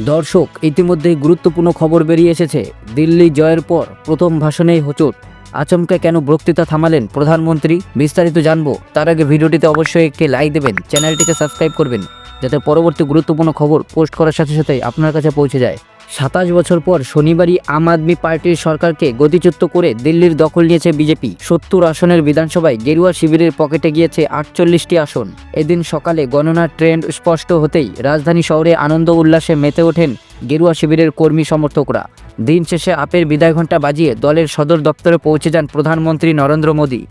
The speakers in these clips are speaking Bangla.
দর্শক, ইতিমধ্যেই গুরুত্বপূর্ণ খবর বেরিয়ে এসেছে। দিল্লি জয়ের পর প্রথম ভাষণেই হোচট। আচমকা কেন বক্তৃতা থামালেন প্রধানমন্ত্রী? বিস্তারিত জানব। তার আগে ভিডিওটিতে অবশ্যই একটি লাইক দেবেন, চ্যানেলটিকে সাবস্ক্রাইব করবেন, যাতে পরবর্তী গুরুত্বপূর্ণ খবর পোস্ট করার সাথে সাথে আপনার কাছে পৌঁছে যায়। সাতাশ বছর পর শনিবারই আম আদমি পার্টির সরকারকে গতিচ্যুত করে দিল্লির দখল নিয়েছে বিজেপি। সত্তর আসনের বিধানসভায় গেরুয়া শিবিরের পকেটে গিয়েছে আটচল্লিশটি আসন। এদিন সকালে গণনার ট্রেন্ড স্পষ্ট হতেই রাজধানী শহরে আনন্দ উল্লাসে মেতে ওঠেন গেরুয়া শিবিরের কর্মী সমর্থকরা। দিন শেষে আপের বিদায় ঘণ্টা বাজিয়ে দলের সদর দপ্তরে পৌঁছে যান প্রধানমন্ত্রী নরেন্দ্র মোদী।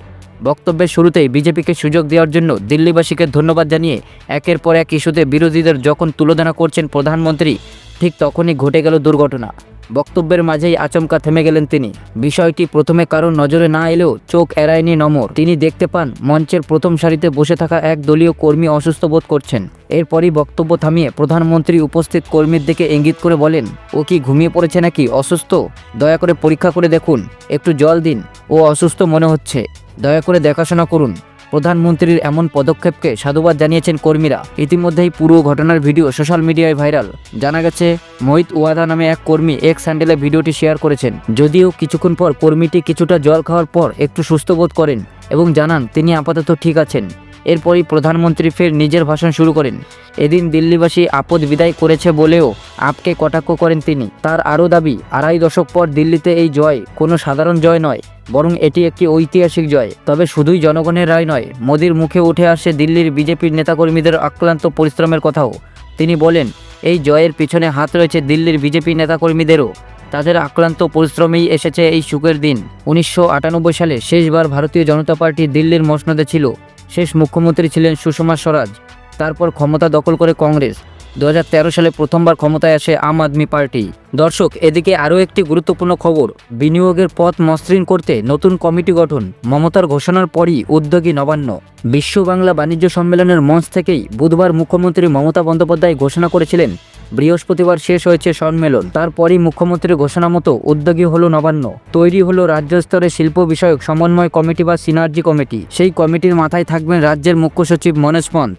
বক্তব্যের শুরুতেই বিজেপিকে সুযোগ দেওয়ার জন্য দিল্লিবাসীকে ধন্যবাদ জানিয়ে একের পর এক ইস্যুতে বিরোধীদের যখন তুলোধনা করছেন প্রধানমন্ত্রী ঠিক তখনই ঘটে গেল দুর্ঘটনা। বক্তব্যের মাঝেই আচমকা থেমে গেলেন তিনি। বিষয়টি প্রথমে কারোর নজরে না এলেও চোখ এড়ায়নি নমর। তিনি দেখতে পান, মঞ্চের প্রথম সারিতে বসে থাকা এক দলীয় কর্মী অসুস্থ বোধ করছেন। এরপরই বক্তব্য থামিয়ে প্রধানমন্ত্রী উপস্থিত কর্মীর দিকে ইঙ্গিত করে বলেন, ও কি ঘুমিয়ে পড়েছে নাকি? অসুস্থ? দয়া করে পরীক্ষা করে দেখুন। একটু জল দিন। ও অসুস্থ মনে হচ্ছে। দয়া করে দেখাশোনা করুন। প্রধানমন্ত্রীর এমন পদক্ষেপকে সাধুবাদ জানিয়েছেন কর্মীরা। ইতিমধ্যেই পুরো ঘটনার ভিডিও সোশ্যাল মিডিয়ায় ভাইরাল। জানা গেছে, মোহিত ওয়াদা নামে এক কর্মী এক স্যান্ডেলে ভিডিওটি শেয়ার করেছেন। যদিও কিছুক্ষণ পর কর্মীটি কিছুটা জল খাওয়ার পর একটু সুস্থ বোধ করেন এবং জানান তিনি আপাতত ঠিক আছেন। এরপরই প্রধানমন্ত্রী ফের নিজের ভাষণ শুরু করেন। এদিন দিল্লিবাসী আপদ বিদায় করেছে বলেও আপকে কটাক্ষ করেন তিনি। তার আরও দাবি, আড়াই দশক পর দিল্লিতে এই জয় কোনো সাধারণ জয় নয়, বরং এটি একটি ঐতিহাসিক জয়। তবে শুধুই জনগণের রায় নয়, মোদির মুখে উঠে আসে দিল্লির বিজেপির নেতাকর্মীদের আক্রান্ত পরিশ্রমের কথাও। তিনি বলেন, এই জয়ের পিছনে হাত রয়েছে দিল্লির বিজেপি নেতাকর্মীদেরও। তাদের আক্রান্ত পরিশ্রমেই এসেছে এই সুখের দিন। উনিশশো আটানব্বই সালে শেষবার ভারতীয় জনতা পার্টি দিল্লির মসনদে ছিল। শেষ মুখ্যমন্ত্রী ছিলেন সুষমা স্বরাজ। তারপর ক্ষমতা দখল করে কংগ্রেস। দু হাজার তেরো সালে প্রথমবার ক্ষমতায় আসে আম আদমি পার্টি। দর্শক, এদিকে আরও একটি গুরুত্বপূর্ণ খবর। বিনিয়োগের পথ মসৃণ করতে নতুন কমিটি গঠন, মমতার ঘোষণার পরই উদ্যোগী নবান্ন। বিশ্ব বাংলা বাণিজ্য সম্মেলনের মঞ্চ থেকেই বুধবার মুখ্যমন্ত্রী মমতা বন্দ্যোপাধ্যায় ঘোষণা করেছিলেন বৃহস্পতিবার শেষ হয়েছে সম্মেলন। তারপরই মুখ্যমন্ত্রীর ঘোষণা মতো উদ্যোগী হলো নবান্ন। তৈরি হলো রাজ্য স্তরে শিল্প বিষয়ক সমন্বয় কমিটি বা সিনার্জি কমিটি। সেই কমিটির মাথায় থাকবেন রাজ্যের মুখ্য সচিব মনোজ পন্থ।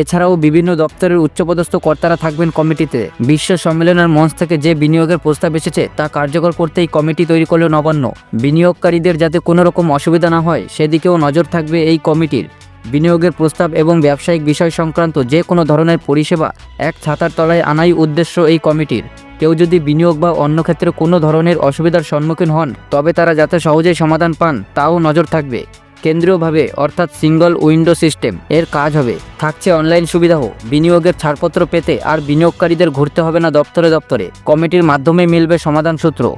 এছাড়াও বিভিন্ন দপ্তরের উচ্চপদস্থ কর্তারা থাকবেন কমিটিতে। বিশ্ব সম্মেলনের মঞ্চ থেকে যে বিনিয়োগের প্রস্তাব এসেছে, তা কার্যকর করতেই কমিটি তৈরি করল নবান্ন। বিনিয়োগকারীদের যাতে কোনো রকম অসুবিধা না হয়, সেদিকেও নজর থাকবে এই কমিটির। বিনিয়োগের প্রস্তাব এবং ব্যবসায়িক বিষয় সংক্রান্ত যে কোনো ধরনের পরিষেবা এক ছাতার তলায় আনাই উদ্দেশ্য এই কমিটির। কেউ যদি বিনিয়োগ বা অন্য ক্ষেত্রে কোনো ধরনের অসুবিধার সম্মুখীন হন, তবে তারা যাতে সহজেই সমাধান পান, তাও নজর থাকবে। কেন্দ্রীয়ভাবে, অর্থাৎ সিঙ্গল উইন্ডো সিস্টেম, এর কাজ হবে। থাকছে অনলাইন সুবিধাও বিনিয়োগের ছাড়পত্র পেতে আর বিনিয়োগকারীদের ঘুরতে হবে না দপ্তরে দপ্তরে। কমিটির মাধ্যমে মিলবে সমাধান সূত্র।